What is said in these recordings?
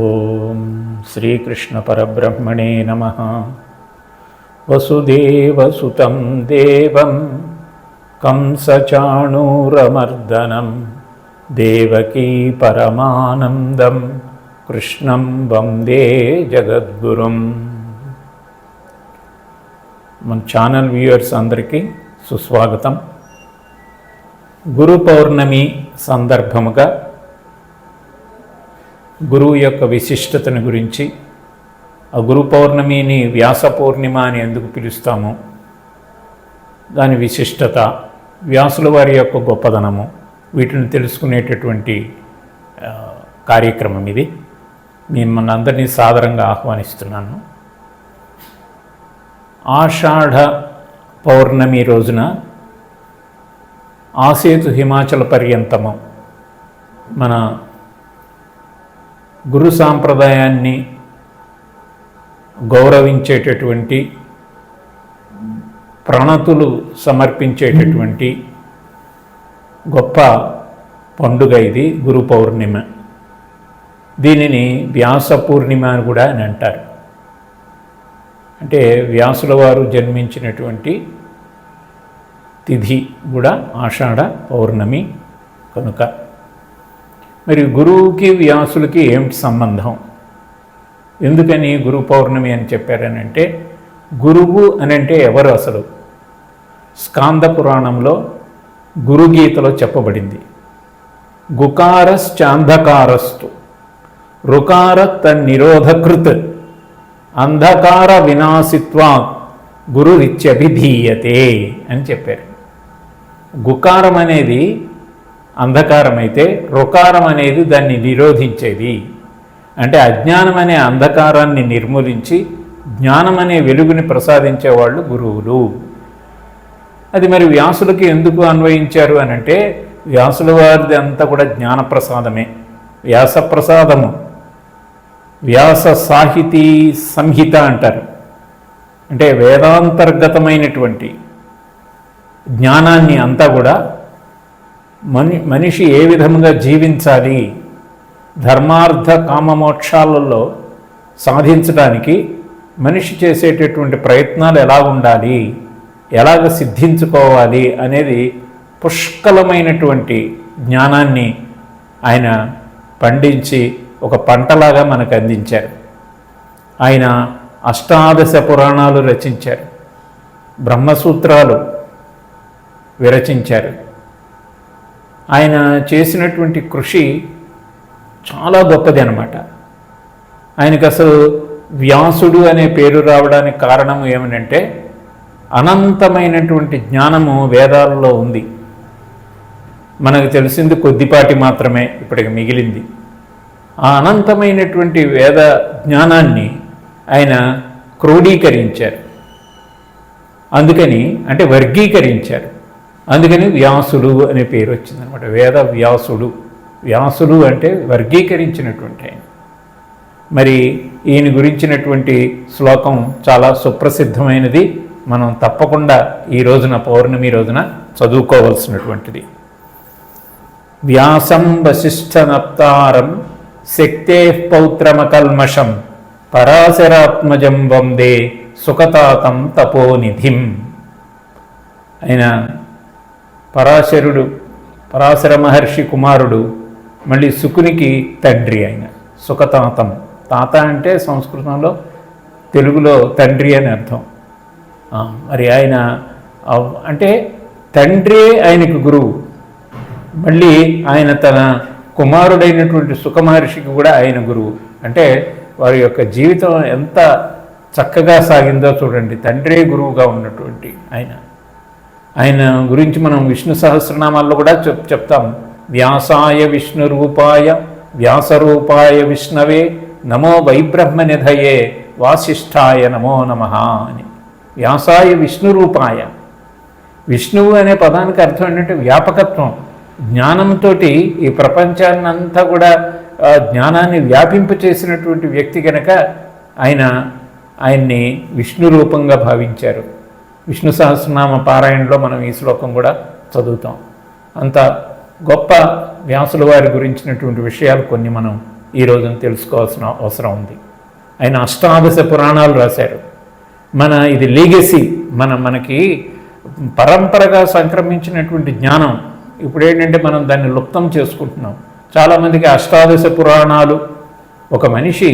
ఓం శ్రీకృష్ణపరబ్రహ్మణే నమ వసుదేవసుతం దేవం కంసచాణూరమర్దనం దేవకీ పరమానందం కృష్ణం వందే జగద్గురుం మన ఛానల్ వ్యూయర్స్ అందరికీ సుస్వాగతం గురు పౌర్ణమి సందర్భముగా గురువు యొక్క విశిష్టతను గురించి ఆ గురు పౌర్ణమిని వ్యాస పౌర్ణిమ అని ఎందుకు పిలుస్తాము? దాని విశిష్టత వ్యాసుల వారి యొక్క గొప్పదనము వీటిని తెలుసుకునేటటువంటి కార్యక్రమం ఇది. మిమ్మల్ని అందరినీ సాదరంగా ఆహ్వానిస్తున్నాను. ఆషాఢ పౌర్ణమి రోజున ఆసేతు హిమాచల పర్యంతము మన గురు సాంప్రదాయాన్ని గౌరవించేటటువంటి ప్రణతులు సమర్పించేటటువంటి గొప్ప పండుగ ఇది గురు పౌర్ణిమ. దీనిని వ్యాస పూర్ణిమ అని కూడా అని అంటారు. అంటే వ్యాసుల వారు జన్మించినటువంటి తిథి కూడా ఆషాఢ పౌర్ణమి కనుక. మరి గురువుకి వ్యాసులకి ఏమిటి సంబంధం? ఎందుకని గురు పౌర్ణమి అని చెప్పారనంటే గురువు అని అంటే ఎవరు అసలు? స్కాంద పురాణంలో గురుగీతలో చెప్పబడింది. గుకారశ్చాంధకారస్తు రుకార తన్నిరోధకృత్ అంధకార వినాశిత్వా గురురిత్యభిధీయతే అని చెప్పారు. గుకారం అనేది అంధకారం అయితే రుకారం అనేది దాన్ని నిరోధించేది. అంటే అజ్ఞానం అనే అంధకారాన్ని నిర్మూలించి జ్ఞానం అనే వెలుగుని ప్రసాదించేవాళ్ళు గురువులు. అది మరి వ్యాసులకి ఎందుకు అన్వయించారు అని అంటే వ్యాసుల వారిది అంతా కూడా జ్ఞానప్రసాదమే. వ్యాసప్రసాదము. వ్యాస సాహితీ సంహిత అంటారు. అంటే వేదాంతర్గతమైనటువంటి జ్ఞానాన్ని అంతా కూడా మని మనిషి ఏ విధముగా జీవించాలి ధర్మార్థ కామమోక్షాలలో సాధించడానికి మనిషి చేసేటటువంటి ప్రయత్నాలు ఎలా ఉండాలి ఎలాగ సిద్ధించుకోవాలి అనేది పుష్కలమైనటువంటి జ్ఞానాన్ని ఆయన పండించి ఒక పంటలాగా మనకు అందించారు. ఆయన అష్టాదశ పురాణాలు రచించారు. బ్రహ్మసూత్రాలు విరచించారు. ఆయన చేసినటువంటి కృషి చాలా గొప్పది అనమాట ఆయనకు అసలు వ్యాసుడు అనే పేరు రావడానికి కారణం ఏమనంటే అనంతమైనటువంటి జ్ఞానము వేదాలలో ఉంది. మనకు తెలిసింది కొద్దిపాటి మాత్రమే ఇప్పటికి మిగిలింది. ఆ అనంతమైనటువంటి వేద జ్ఞానాన్ని ఆయన క్రోడీకరించారు. అందుకని అంటే వర్గీకరించారు. అందుకని వ్యాసుడు అనే పేరు వచ్చిందనమాట. వేద వ్యాసుడు. వ్యాసుడు అంటే వర్గీకరించినటువంటి ఆయన. మరి ఈయన గురించినటువంటి శ్లోకం చాలా సుప్రసిద్ధమైనది. మనం తప్పకుండా ఈ రోజున పౌర్ణమి రోజున చదువుకోవలసినటువంటిది. వ్యాసం వశిష్ఠనప్తారం శక్తే పౌత్రమకల్మషం పరాశరాత్మజం వందే సుఖతాతం తపోనిధిం. ఆయన పరాశరుడు పరాశర మహర్షి కుమారుడు మళ్ళీ సుకునికి తండ్రి ఆయన. సుఖతాతం. తాత అంటే సంస్కృతంలో తెలుగులో తండ్రి అని అర్థం. మరి ఆయన అంటే తండ్రి ఆయనకు గురువు. మళ్ళీ ఆయన తన కుమారుడైనటువంటి సుఖమహర్షికి కూడా ఆయన గురువు. అంటే వారి యొక్క జీవితం ఎంత చక్కగా సాగిందో చూడండి. తండ్రే గురువుగా ఉన్నటువంటి ఆయన. ఆయన గురించి మనం విష్ణు సహస్రనామాల్లో కూడా చెప్ చెప్తాం. వ్యాసాయ విష్ణు రూపాయ వ్యాసరూపాయ విష్ణవే నమో వైబ్రహ్మనిధయే వాసిష్ఠాయ నమో నమ అని. వ్యాసాయ విష్ణు రూపాయ. విష్ణువు అనే పదానికి అర్థం ఏంటంటే వ్యాపకత్వం. జ్ఞానంతో ఈ ప్రపంచాన్నంతా కూడా జ్ఞానాన్ని వ్యాపింప చేసినటువంటి వ్యక్తి కనుక ఆయన ఆయన్ని విష్ణు రూపంగా భావించారు. విష్ణు సహస్రనామ పారాయణలో మనం ఈ శ్లోకం కూడా చదువుతాం. అంత గొప్ప వ్యాసుల వారి గురించినటువంటి విషయాలు కొన్ని మనం ఈ రోజున తెలుసుకోవాల్సిన అవసరం ఉంది. ఆయన అష్టాదశ పురాణాలు రాశారు. మన ఇది లీగసీ మన మనకి పరంపరగా సంక్రమించినటువంటి జ్ఞానం. ఇప్పుడు ఏంటంటే మనం దాన్ని లుప్తం చేసుకుంటున్నాం. చాలామందికి అష్టాదశ పురాణాలు ఒక మనిషి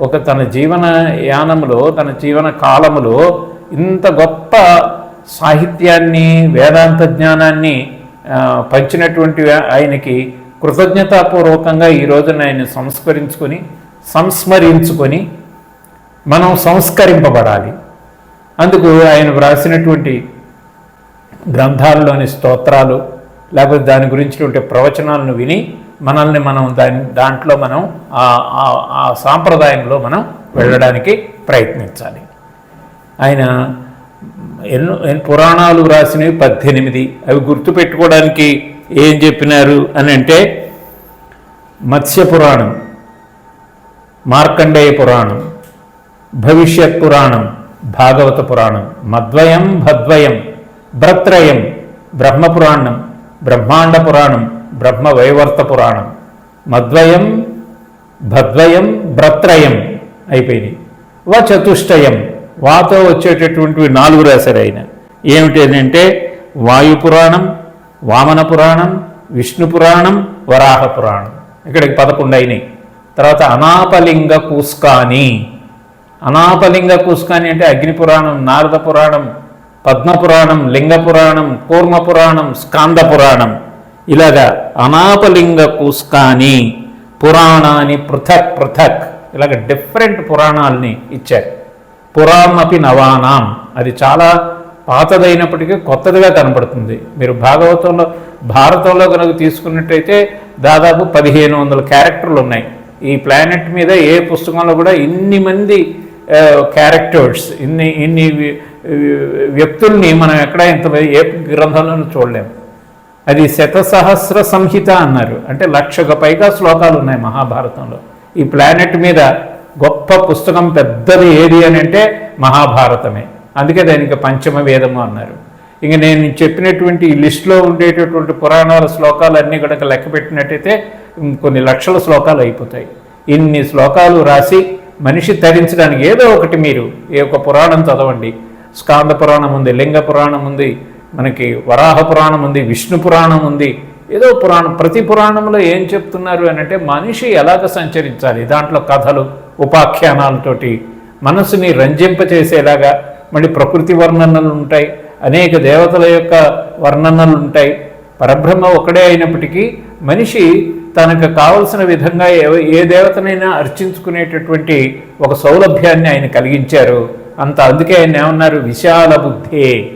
ఒక తన జీవన యానములో తన జీవన కాలములో ఇంత గొప్ప సాహిత్యాన్ని వేదాంత జ్ఞానాన్ని పంచినటువంటి ఆయనకి కృతజ్ఞతాపూర్వకంగా ఈ రోజున ఆయన సంస్కరించుకొని సంస్మరించుకొని మనం సంస్కరింపబడాలి. అందుకు ఆయన వ్రాసినటువంటి గ్రంథాల్లోని స్తోత్రాలు లేకపోతే దాని గురించినటువంటి ప్రవచనాలను విని మనల్ని మనం దాని దాంట్లో మనం ఆ- ఆ సాంప్రదాయంలో మనం వెళ్ళడానికి ప్రయత్నించాలి. ఆయన ఎన్నో పురాణాలు రాసినవి పద్దెనిమిది. అవి గుర్తుపెట్టుకోవడానికి ఏం చెప్పినారు అని అంటే మత్స్య పురాణం మార్కండేయ పురాణం భవిష్యత్ పురాణం భాగవత పురాణం మద్వయం భద్వయం భ్రత్రయం బ్రహ్మ పురాణం బ్రహ్మాండ పురాణం బ్రహ్మ వైవర్త పురాణం మద్వయం భద్వయం భ్రత్రయం అయిపోయింది వ చతుష్టయం వాతో వచ్చేటటువంటివి నాలుగు రాశారు ఆయన. ఏమిటి అని అంటే వాయు పురాణం వామన పురాణం విష్ణు పురాణం వరాహ పురాణం. ఇక్కడికి పదకొండు అయినాయి. తర్వాత అనాపలింగ కూస్కాని. అనాపలింగ కూస్కాని అంటే అగ్ని పురాణం నారద పురాణం పద్మ పురాణం లింగ పురాణం కూర్మ పురాణం స్కాంద పురాణం. ఇలాగా అనాపలింగ కూస్కాని పురాణాన్ని పృథక్ పృథక్ ఇలాగ డిఫరెంట్ పురాణాలని ఇచ్చారు. పురాణమపి నవానాం. అది చాలా పాతదైనప్పటికీ కొత్తదిగా కనపడుతుంది. మీరు భాగవతంలో భారతంలో కనుక తీసుకున్నట్టయితే దాదాపు పదిహేను వందల క్యారెక్టర్లు ఉన్నాయి ఈ ప్లానెట్ మీద ఏ పుస్తకంలో కూడా ఇన్ని మంది క్యారెక్టర్స్ ఇన్ని ఇన్ని వ్యక్తుల్ని మనం ఎక్కడ ఇంత ఏ గ్రంథంలోనూ చూడలేము. అది శతసహస్ర సంహిత అన్నారు. అంటే లక్షకు పైగా శ్లోకాలు ఉన్నాయి మహాభారతంలో. ఈ ప్లానెట్ మీద గొప్ప పుస్తకం పెద్దది ఏది అని అంటే మహాభారతమే. అందుకే దానికి పంచమ వేదము అన్నారు. ఇంక నేను చెప్పినటువంటి ఈ లిస్టులో ఉండేటటువంటి పురాణాల శ్లోకాలు అన్నీ కనుక లెక్క పెట్టినట్టయితే కొన్ని లక్షల శ్లోకాలు అయిపోతాయి. ఇన్ని శ్లోకాలు రాసి మనిషి తరించడానికి ఏదో ఒకటి మీరు ఏ ఒక పురాణం చదవండి. స్కాంద పురాణం ఉంది లింగ పురాణం ఉంది మనకి వరాహ పురాణం ఉంది విష్ణు పురాణం ఉంది ఏదో పురాణం. ప్రతి పురాణంలో ఏం చెప్తున్నారు అని అంటే మనిషి ఎలాగ సంచరించాలి? దాంట్లో కథలు ఉపాఖ్యానాలతోటి మనసుని రంజింపచేసేలాగా మళ్ళీ ప్రకృతి వర్ణనలు ఉంటాయి అనేక దేవతల యొక్క వర్ణనలు ఉంటాయి. పరబ్రహ్మ ఒకడే అయినప్పటికీ మనిషి తనకు కావలసిన విధంగా ఏ- ఏ దేవతనైనా అర్చించుకునేటటువంటి ఒక సౌలభ్యాన్ని ఆయన కలిగించారు. అంత అందుకే ఆయన ఏమన్నారు? విశాల బుద్ధే.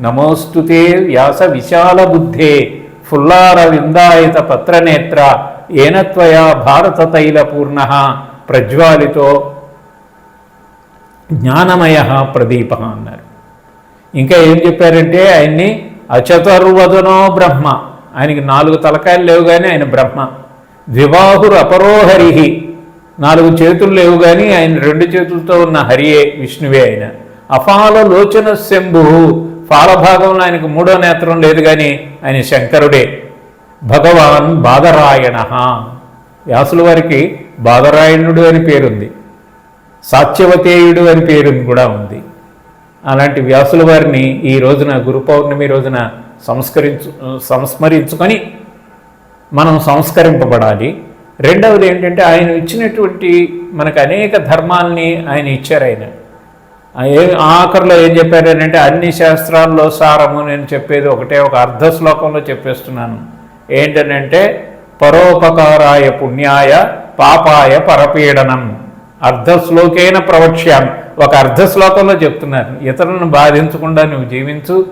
నమోస్తుతే వ్యాస విశాల బుద్ధే. ఫుల్లార విందాయత పత్రనేత్ర. ఏనత్వయా భారత తైల పూర్ణ ప్రజ్వాలితో జ్ఞానమయ ప్రదీప అన్నారు. ఇంకా ఏం చెప్పారంటే ఆయన్ని అచతుర్వదనో బ్రహ్మ. ఆయనకి నాలుగు తలకాయలు లేవు కానీ ఆయన బ్రహ్మ. ద్విబాహురు అపరోహరిహి. నాలుగు చేతులు లేవు కానీ ఆయన రెండు చేతులతో ఉన్న హరియే విష్ణువే ఆయన. అఫాల లోచన శంభు. ఫాలభాగంలో ఆయనకు మూడో నేత్రం లేదు కానీ ఆయన శంకరుడే. భగవాన్ బాదరాయణ. వ్యాసుల వారికి బాదరాయణుడు అని పేరుంది. సాత్యవతేయుడు అని పేరు కూడా ఉంది. అలాంటి వ్యాసుల వారిని ఈ రోజున గురు పౌర్ణమి రోజున సంస్కరించు సంస్మరించుకొని మనం సంస్కరింపబడాలి. రెండవది ఏంటంటే ఆయన ఇచ్చినటువంటి మనకు అనేక ధర్మాల్ని ఆయన ఇచ్చారు ఆయన. ఆఖరిలో ఏం చెప్పారనంటే అన్ని శాస్త్రాల్లో సారము నేను చెప్పేది ఒకటే ఒక అర్ధ శ్లోకంలో చెప్పేస్తున్నాను. ఏంటనంటే పరోపకారాయ పుణ్యాయ పాపాయ పరపీడనం. అర్ధశ్లోకేన ప్రవక్ష్యాం. ఒక అర్ధ శ్లోకంలో చెప్తున్నారు. ఇతరులను బాధించకుండా నువ్వు జీవించు.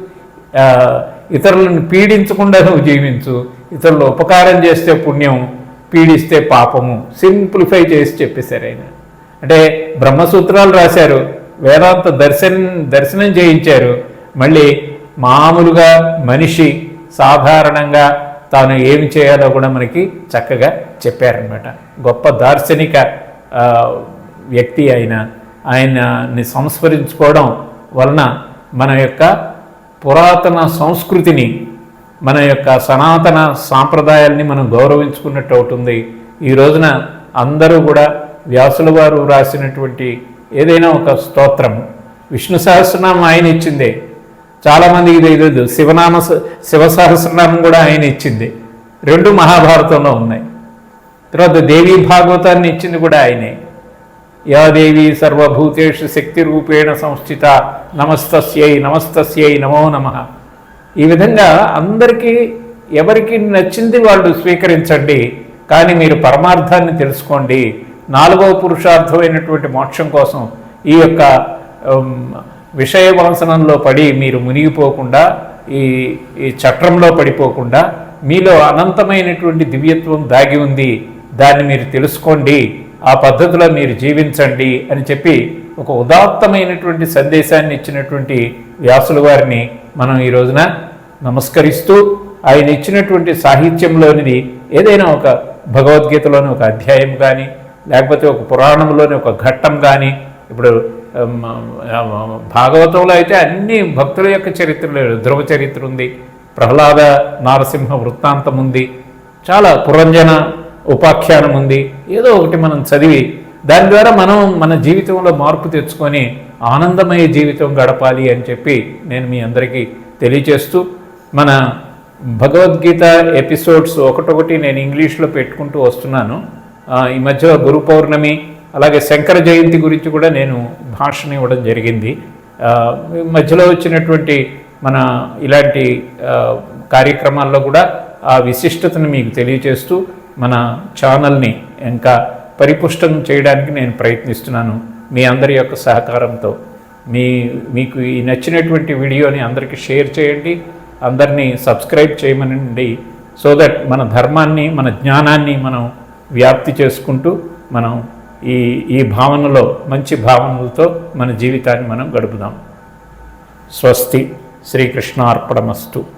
ఇతరులను పీడించకుండా నువ్వు జీవించు. ఇతరులు ఉపకారం చేస్తే పుణ్యం పీడిస్తే పాపము. సింప్లిఫై చేసి చెప్పేశారు ఆయన. అంటే బ్రహ్మసూత్రాలు రాశారు. వేదాంత దర్శనం దర్శనం చేయించారు. మళ్ళీ మామూలుగా మనిషి సాధారణంగా తాను ఏమి చేయాలో కూడా మనకి చక్కగా చెప్పారనమాట గొప్ప దార్శనిక వ్యక్తి ఆయన. ఆయనని సంస్మరించుకోవడం వలన మన యొక్క పురాతన సంస్కృతిని మన యొక్క సనాతన సాంప్రదాయాల్ని మనం గౌరవించుకున్నట్టు అవుతుంది. ఈ రోజున అందరూ కూడా వ్యాసుల వారు రాసినటువంటి ఏదైనా ఒక స్తోత్రం విష్ణు సహస్రనామం ఆయన ఇచ్చిందే. చాలామందికి తెలియదు శివనామ స- శివ సహస్రనామం కూడా ఆయన ఇచ్చింది. రెండు మహాభారతంలో ఉన్నాయి. తర్వాత దేవీ భాగవతాన్ని ఇచ్చింది కూడా ఆయనే. యా దేవి సర్వభూతేషు శక్తి రూపేణ సంస్థిత నమస్తస్యై నమస్తస్యై నమో నమ. ఈ విధంగా అందరికీ ఎవరికి నచ్చింది వాళ్ళు స్వీకరించండి. కానీ మీరు పరమార్థాన్ని తెలుసుకోండి. నాలుగవ పురుషార్థమైనటువంటి మోక్షం కోసం ఈ యొక్క విషయ వలసనంలో పడి మీరు మునిగిపోకుండా ఈ ఈ చట్రంలో పడిపోకుండా మీలో అనంతమైనటువంటి దివ్యత్వం దాగి ఉంది దాన్ని మీరు తెలుసుకోండి ఆ పద్ధతిలో మీరు జీవించండి అని చెప్పి ఒక ఉదాత్తమైనటువంటి సందేశాన్ని ఇచ్చినటువంటి వ్యాసుల వారిని మనం ఈ రోజున నమస్కరిస్తూ ఆయన ఇచ్చినటువంటి సాహిత్యంలోనిది ఏదైనా ఒక భగవద్గీతలోని ఒక అధ్యాయం కానీ లేకపోతే ఒక పురాణంలోని ఒక ఘట్టం కానీ ఇప్పుడు భాగవతంలో అయితే అన్ని భక్తుల యొక్క చరిత్రలు ధ్రువ చరిత్ర ఉంది ప్రహ్లాద నారసింహ వృత్తాంతం ఉంది చాలా పురంజన ఉపాఖ్యానం ఉంది. ఏదో ఒకటి మనం చదివి దాని ద్వారా మనం మన జీవితంలో మార్పు తెచ్చుకొని ఆనందమయ జీవితం గడపాలి అని చెప్పి నేను మీ అందరికీ తెలియచేస్తూ మన భగవద్గీత ఎపిసోడ్స్ ఒకటొకటి నేను ఇంగ్లీష్లో పెట్టుకుంటూ వస్తున్నాను. ఈ మధ్య గురు పౌర్ణమి అలాగే శంకర జయంతి గురించి కూడా నేను భాషను ఇవ్వడం జరిగింది. మధ్యలో వచ్చినటువంటి మన ఇలాంటి కార్యక్రమాల్లో కూడా ఆ విశిష్టతను మీకు తెలియచేస్తూ మన ఛానల్ని ఇంకా పరిపుష్టం చేయడానికి నేను ప్రయత్నిస్తున్నాను మీ అందరి యొక్క సహకారంతో. మీ మీకు ఈ నచ్చినటువంటి వీడియోని అందరికీ షేర్ చేయండి అందరినీ సబ్స్క్రైబ్ చేయమనండి. సో దట్ మన ధర్మాన్ని మన జ్ఞానాన్ని మనం వ్యాప్తి చేసుకుంటూ మనం ఈ ఈ భావనలో మంచి భావనలతో మన జీవితాన్ని మనం గడుపుదాం. స్వస్తి శ్రీకృష్ణార్పణమస్తు.